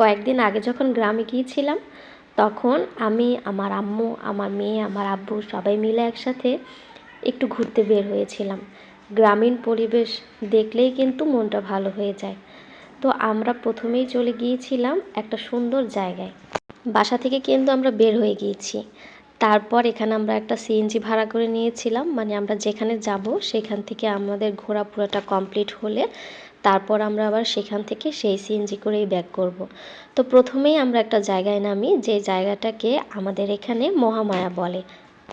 কয়েকদিন আগে যখন গ্রামে গিয়েছিলাম, তখন আমি, আমার আম্মু, আমার মেয়ে, আমার আব্বু সবাই মিলে একসাথে একটু ঘুরতে বের হয়েছিলাম। গ্রামীণ পরিবেশ দেখলেই কিন্তু মনটা ভালো হয়ে যায়। তো আমরা প্রথমেই চলে গিয়েছিলাম একটা সুন্দর জায়গায়। বাসা থেকে কিন্তু আমরা বের হয়ে গিয়েছি। তারপর এখানে আমরা একটা সিএনজি ভাড়া করে নিয়েছিলাম। মানে আমরা যেখানে যাব, সেখান থেকে আমাদের ঘোরা পুরোটা কমপ্লিট হলে তারপর আমরা আবার সেখান থেকে সেই সিএনজি করেই ব্যাক করব। তো প্রথমেই আমরা একটা জায়গায় নামি, যে জায়গাটাকে আমাদের এখানে মহামায়া বলে।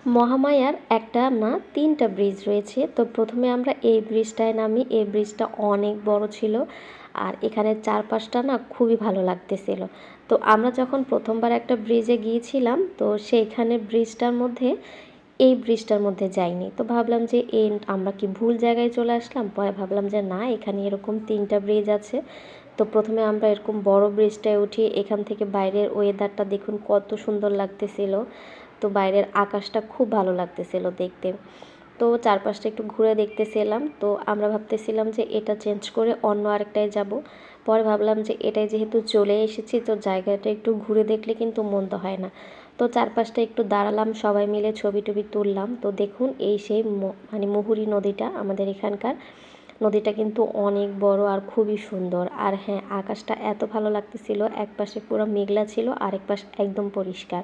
মহামায়ার একটা না, তিনটা ব্রিজ রয়েছে। তো প্রথমে আমরা এই ব্রিজটায় নামি, এই ব্রিজটা অনেক বড় ছিল আর এখানে চারপাশটা না খুবই ভালো লাগতেছিল। তো আমরা যখন প্রথমবার একটা ব্রিজে গিয়েছিলাম, তো সেইখানে ব্রিজটার মধ্যে এই ব্রিজটার মধ্যে যাইনি। তো ভাবলাম যে এই আমরা কি ভুল জায়গায় চলে আসলাম? পরে ভাবলাম যে, না, এখানে এরকম তিনটা ব্রিজ আছে। তো প্রথমে আমরা এরকম বড় ব্রিজটায় উঠি। এখান থেকে বাইরের ওয়েদারটা দেখুন কত সুন্দর লাগতেছিল। তো বাইরের আকাশটা খুব ভালো লাগতেছিল দেখতে। তো চারপাশটা একটু ঘুরে দেখতেছিলাম। তো আমরা ভাবতেছিলাম যে, এটা চেঞ্জ করে অন্য আরেকটায় যাব। পরে ভাবলাম যে এটাই যেহেতু চলে এসেছি, তো জায়গাটা একটু ঘুরে দেখলে কিন্তু মন্দ হয় না। তো চারপাশটা একটু দাঁড়ালাম, সবাই মিলে ছবি টবি তুললাম। তো দেখুন, এই সেই মানে মুহুরি নদীটা, আমাদের এখানকার নদীটা কিন্তু অনেক বড় আর খুবই সুন্দর। আর হ্যাঁ আকাশটা এত ভালো লাগতেছিল, এক পাশে পুরো মেঘলা ছিল, আরেক পাশ একদম পরিষ্কার।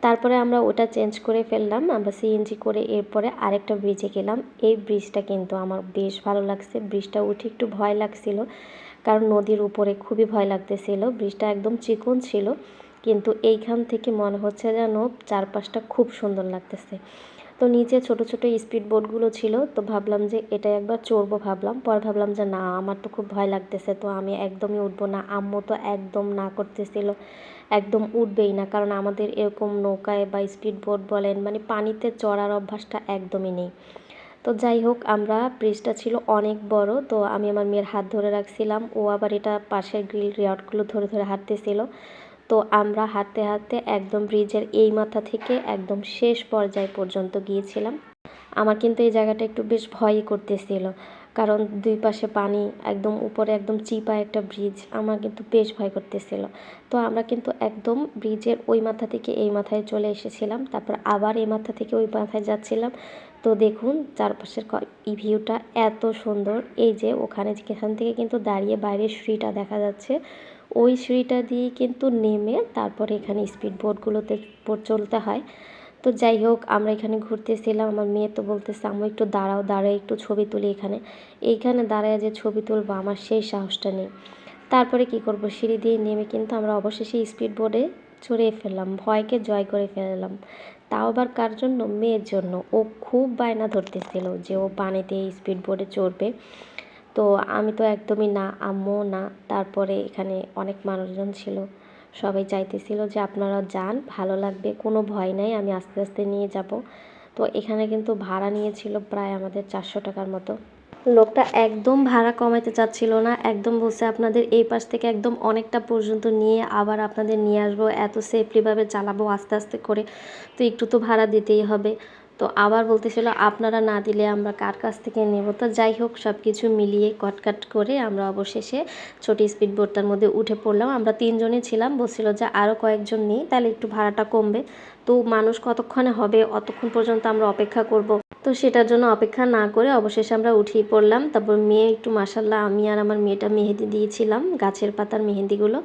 তারপরে আমরা ওটা চেঞ্জ করে ফেললাম, আমরা সিএনজি করে এরপরে আরেকটা ব্রিজে গেলাম। এই ব্রিজটা কিন্তু আমার বেশ ভালো লাগছে। ব্রিজটা উঠে একটু ভয় লাগছিল, কারণ নদীর উপরে খুবই ভয় লাগতেছিল। ব্রিজটা একদম চিকন ছিল। কিন্তু এইখান থেকে মনে হচ্ছে যেন চারপাশটা খুব সুন্দর লাগতেছে। তো নিচে ছোট ছোট স্পিড বোটগুলো ছিল, তো ভাবলাম যে এটা একবার চড়বো ভাবলাম। পর ভাবলাম যে না, আমার তো খুব ভয় লাগতেছে, তো আমি একদমই উঠবো না। আম্মু তো একদম না করতেছিল, একদম উঠবেই না। কারণ আমাদের এরকম নৌকায় বা স্পিড বোট বলেন মানে পানিতে চড়ার অভ্যাসটা একদমই নেই। তো যাই হোক, আমরা ব্রিজটা ছিল অনেক বড়, তো আমি আমার মেয়ের হাত ধরে রাখছিলাম। ও আবার এটা পাশের গ্রিল রিয়ার্টগুলো ধরে ধরে হাঁটতেছিল। তো আমরা হাঁটতে হাঁটতে একদম ব্রিজের এই মাথা থেকে একদম শেষ পর্যায় পর্যন্ত গিয়েছিলাম। আমার কিন্তু এই জায়গাটা একটু বেশ ভয়ই করতেছিল। কারণ দুই পাশে পানি, একদম উপরে একদম চিপা একটা ব্রিজ আমার কিন্তু বেশ ভয় করতেছিল। তো আমরা কিন্তু একদম ব্রিজের ওই মাথা থেকে এই মাথায় চলে এসেছিলাম। তারপর আবার এই মাথা থেকে ওই মাথায় যাচ্ছিলাম। তো দেখুন, চারপাশের এই ভিউটা এত সুন্দর। এই যে ওখানে যেখান থেকে কিন্তু দাঁড়িয়ে বাইরের সিঁড়িটা দেখা যাচ্ছে ওই সিঁড়িটা দিয়ে কিন্তু নেমে তারপরে এখানে স্পিড বোটগুলোতে চলতে হয়। তো যাই হোক, আমরা এখানে ঘুরতেছিলাম, আমার মেয়ে তো বলতেছে, আমি একটু দাঁড়াও দাঁড়ায় একটু ছবি তুলি এখানে। এইখানে দাঁড়ায় যে ছবি তুলবো, আমার সেই সাহসটা নেই। তারপরে কি করব, সিঁড়ি দিয়ে নেমে কিন্তু আমরা অবশেষে স্পিড বোর্ডে চড়িয়ে ফেললাম, ভয়কে জয় করে ফেললাম। তাও আবার কার জন্য? মেয়ের জন্য। ও খুব বায়না ধরতেছিল যে ও পানিতে স্পিড বোর্ডে চড়বে। তো আমি তো একদমই না আম্মু না। তারপরে এখানে অনেক মানুষজন ছিল। সবাই চাইতেছিল যে আপনারা যান, ভালো লাগবে, কোনো ভয় নাই, আমি আস্তে আস্তে নিয়ে যাব। তো এখানে কিন্তু ভাড়া নিয়েছিল প্রায় আমাদের চারশো টাকার মতো। লোকটা একদম ভাড়া কমাইতে চাচ্ছিল না, একদম বলছে আপনাদের এই পাশ থেকে একদম অনেকটা পর্যন্ত নিয়ে আবার আপনাদের নিয়ে আসব, এত সেফলিভাবে চালাবো আস্তে আস্তে করে। তো একটু তো ভাড়া দিতেই হবে। তো আবার বলতেছিল, আপনারা না দিলে আমরা কার কাছ থেকে নেব? তো যাই হোক সব কিছু মিলিয়ে কটকাট করে আমরা অবশেষে ছোট স্পিড বোটটার মধ্যে উঠে পড়লাম। আমরা তিনজনই ছিলাম, বলছিল যে আরও কয়েকজন নেই, তাহলে একটু ভাড়াটা কমবে। তো মানুষ কতক্ষণে হবে, অতক্ষণ পর্যন্ত আমরা অপেক্ষা করব। তো সেটার জন্য অপেক্ষা না করে অবশেষে আমরা উঠিয়ে পড়লাম। তারপর মেয়ে একটু মাসাল্লাহ আমি আর আমার মেয়েটা মেহেদি দিয়েছিলাম, গাছের পাতার মেহেদিগুলো।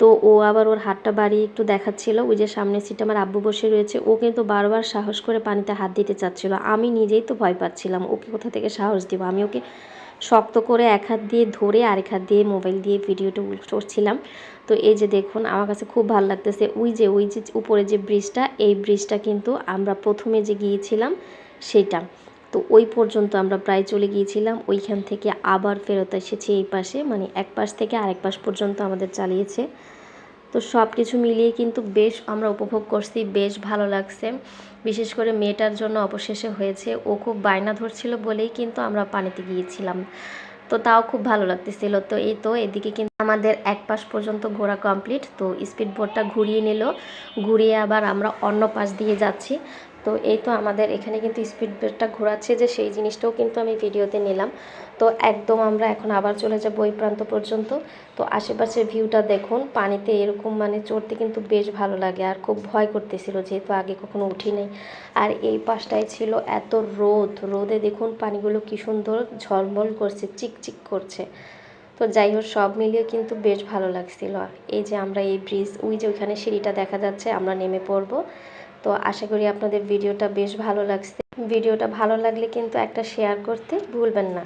তো ও আবার ওর হাতটা বাড়িয়ে একটু দেখাচ্ছিল। ওই যে সামনের সিটে আমার আব্বু বসে রয়েছে। ও কিন্তু বারবার সাহস করে পানিতে হাত দিতে চাচ্ছিল। আমি নিজেই তো ভয় পাচ্ছিলাম, ওকে কোথা থেকে সাহস দিব? আমি ওকে শক্ত করে এক হাত দিয়ে ধরে আরেক হাত দিয়ে মোবাইল দিয়ে ভিডিওটা করছিলাম। তো এই যে দেখুন, আমার কাছে খুব ভালো লাগতেছে। ওই যে ওই যে উপরে যে ব্রিজটা এই ব্রিজটা কিন্তু আমরা প্রথমে যে গিয়েছিলাম, সেটা। তো ওই পর্যন্ত আমরা প্রায় চলে গিয়েছিলাম। ওইখান থেকে আবার ফেরত এসেছি এই পাশে মানে এক পাশ থেকে আরেক পাশ পর্যন্ত আমাদের চালিয়েছে। তো সব কিছু মিলিয়ে কিন্তু বেশ আমরা উপভোগ করছি, বেশ ভালো লাগছে। বিশেষ করে মেয়েটার জন্য অবশেষে হয়েছে, ও খুব বায়না ধরছিল বলেই কিন্তু আমরা পানিতে গিয়েছিলাম। তো তাও খুব ভালো লাগতেছিল। তো এই তো এদিকে কিন্তু আমাদের এক পাশ পর্যন্ত ঘোরা কমপ্লিট। তো স্পিড বোটটা ঘুরিয়ে নিল, ঘুরিয়ে আবার আমরা অন্য পাশ দিয়ে যাচ্ছি। তো এই তো আমাদের এখানে কিন্তু স্পিড ব্রেকটা ঘোরাচ্ছে যে সেই জিনিসটাও কিন্তু আমি ভিডিওতে নিলাম। তো একদম আমরা এখন আবার চলে যাব ওই প্রান্ত পর্যন্ত। তো আশেপাশের ভিউটা দেখুন, পানিতে এরকম মানে চড়তে কিন্তু বেশ ভালো লাগে আর খুব ভয় করতেছিল যেহেতু আগে কখনো উঠি নাই আর এই পাশটায় ছিল এত রোদ, রোদে দেখুন পানিগুলো কি সুন্দর ঝলমল করছে, চিকচিক করছে। তো যাই হোক, সব মিলিয়ে কিন্তু বেশ ভালো লাগছিল। এই যে আমরা এই ব্রিজ ওই যে ওইখানে সিঁড়িটা দেখা যাচ্ছে, আমরা নেমে পড়ব। তো আশা করি আপনাদের ভিডিওটা বেশ ভালো লাগছে। ভিডিওটা ভালো লাগলে কিন্তু একটা শেয়ার করতে ভুলবেন না।